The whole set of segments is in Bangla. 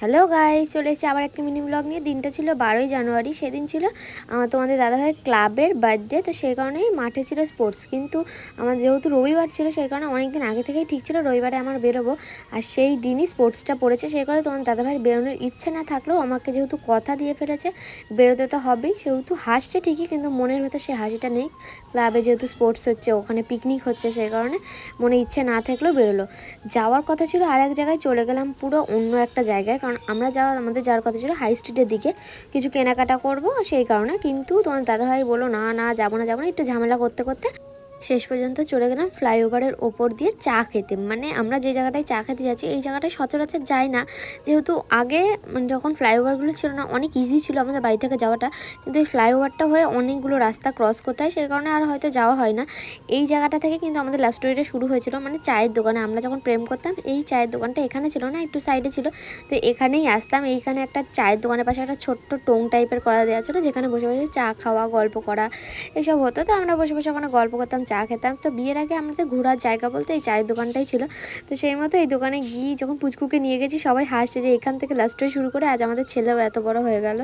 হ্যালো গাইস, চলে এসেছি আবার একটা মিনি ব্লগ নিয়ে। দিনটা ছিল বারোই জানুয়ারি, সেদিন ছিল আমার তোমাদের দাদাভাইয়ের ক্লাবের বার্থডে, তো সেই কারণেই মাঠে ছিল স্পোর্টস। কিন্তু আমার যেহেতু রবিবার ছিল সেই কারণে অনেক দিন আগে থেকেই ঠিক ছিল রবিবারে আমার বেরোবো। আর সেই দিনই স্পোর্টসটা পড়েছে সেই কারণে তোমার দাদাভাইয়ের বেরোনোর ইচ্ছে না থাকলেও আমাকে যেহেতু কথা দিয়ে ফেলেছে, বেরোতে তো হবেই। সেহেতু হাসছে ঠিকই, কিন্তু মনের ভেতর সে হাসিটা নেই। ক্লাবে যেহেতু স্পোর্টস হচ্ছে, ওখানে পিকনিক হচ্ছে সেই কারণে মনে ইচ্ছে না থাকলেও বেরোলো। যাওয়ার কথা ছিল আর এক জায়গায়, চলে গেলাম পুরো অন্য একটা জায়গায় কারণ আমরা যাওয়া, আমাদের যাওয়ার কথা ছিল হাই স্ট্রিটের দিকে। কিছু কেনাকাটা করব, সেই কারণে। কিন্তু তোমার দাদাভাই বলো না না, যাব না যাব না। একটু ঝামেলা করতে করতে শেষ পর্যন্ত চলে গেলাম ফ্লাইওভারের ওপর দিয়ে চা খেতে। মানে আমরা যে জায়গাটায় চা খেতে যাচ্ছি, এই জায়গাটায় সচরাচর যাই না। যেহেতু আগে মানে যখন ফ্লাইওভারগুলো ছিল না, অনেক ইজি ছিল আমাদের বাড়ি থেকে যাওয়াটা। কিন্তু এই ফ্লাইওভারটা হয়ে অনেকগুলো রাস্তা ক্রস করতে হয়, সেই কারণে আর হয়তো যাওয়া হয় না। এই জায়গাটা থেকে কিন্তু আমাদের লাভ স্টোরিটা শুরু হয়েছিল মানে চায়ের দোকানে। আমরা যখন প্রেম করতাম, এই চায়ের দোকানটা এখানে ছিল না, একটু সাইডে ছিল। তো এখানেই আসতাম, এইখানে একটা চায়ের দোকানের পাশে একটা ছোট্ট টোং টাইপের করা দেওয়া ছিল, যেখানে বসে বসে চা খাওয়া, গল্প করা, এসব হতো। তো আমরা বসে বসে ওখানে গল্প করতাম চা খেতাম। তো বিয়ের আগে আমাদের ঘোরার জায়গা বলতে এই চায়ের দোকানটাই ছিল। তো সেই মতো এই দোকানে গিয়ে যখন পুচকুকে নিয়ে গেছি, সবাই হাসছে যে এখান থেকে লাস্টে শুরু করে আজ আমাদের ছেলেও এত বড় হয়ে গেল।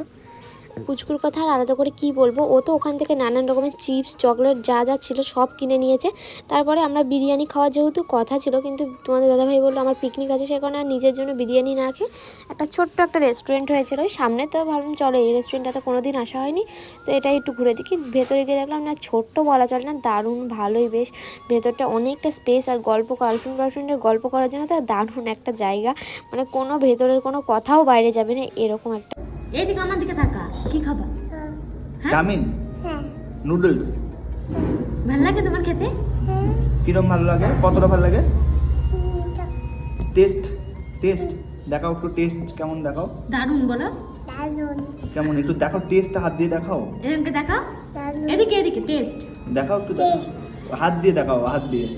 পুচকুর কথা আর আলাদা করে কি বলব? ও তো ওখান থেকে নানান রকমের চিপস, চকলেট, যা যা ছিল সব কিনে নিয়েছে। তারপরে আমরা বিরিয়ানি খাওয়ার যেহেতু কথা ছিল, কিন্তু তোমাদের দাদাভাই বলল, আমার পিকনিক আছে সে কারণে নিজের জন্য বিরিয়ানি না খেয়ে একটা ছোট্ট একটা রেস্টুরেন্ট হয়েছিল সামনে। তো ভাবলাম, চলো, এই রেস্টুরেন্টটাতে কোনো দিন আসা হয়নি। তো এটাই একটু ঘুরে দেখি। ভেতরে গিয়ে দেখলাম, না, ছোট্ট বলা চলে না, দারুণ, ভালোই বেশ। ভেতরটা অনেকটা স্পেস আর গল্প গার্লফ্রেন্ড গার্লফ্রেন্ডের গল্প করার জন্য তো দারুণ একটা জায়গা। মানে কোনো ভেতরের কোনো কথাও বাইরে যাবে না, এরকম একটা এইদিকে আমার দিকে তাকা কি খাবা হ্যাঁ? চাউমিন? নুডলস? ভালো লাগে তোমার খেতে? কিরম ভালো লাগে? কতটা ভালো লাগে? টেস্ট? টেস্ট? দেখাও একটু টেস্ট কেমন দেখাও। দারুণ বলো। কেমন? একটু দেখাও টেস্ট হাত দিয়ে দেখাও। এরকমকে দেখাও? এদিকে এদিকে টেস্ট। দেখাও একটু হাত দিয়ে দেখাও হাত দিয়ে।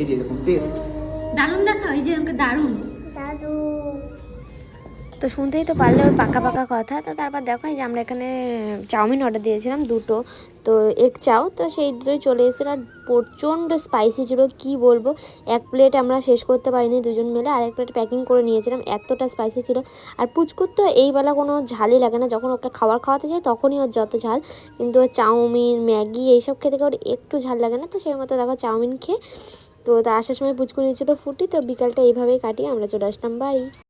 এই যে এরকম টেস্ট। দারুণ দেখাও এই যে এরকমকে দারুণ। তো শুনতেই তো পারলে ওর পাকা পাকা কথা। তো তারপর দেখো যে আমরা এখানে চাউমিন অর্ডার দিয়েছিলাম দুটো। তো এক চাও, তো সেই দুটোই চলে এসেছিল। আর প্রচণ্ড স্পাইসি ছিল, কি বলব? এক প্লেট আমরা শেষ করতে পারিনি দুজন মিলে, আরেক প্লেট প্যাকিং করে নিয়েছিলাম, এতটা স্পাইসি ছিল। আর পুচকুর তো এই বেলা কোনো ঝালই লাগে না, যখন ওকে খাবার খাওয়াতে যায় তখনই ওর যত ঝাল। কিন্তু চাউমিন, ম্যাগি এইসব খেতে ওর একটু ঝাল লাগে না, তো সেই মতো দেখো চাউমিন খেয়ে। তো তা আসার সময় পুচকু নিয়েছিল ফুটি, তো বিকালটা এইভাবেই কাটিয়ে আমরা চলে আসলাম বাড়ি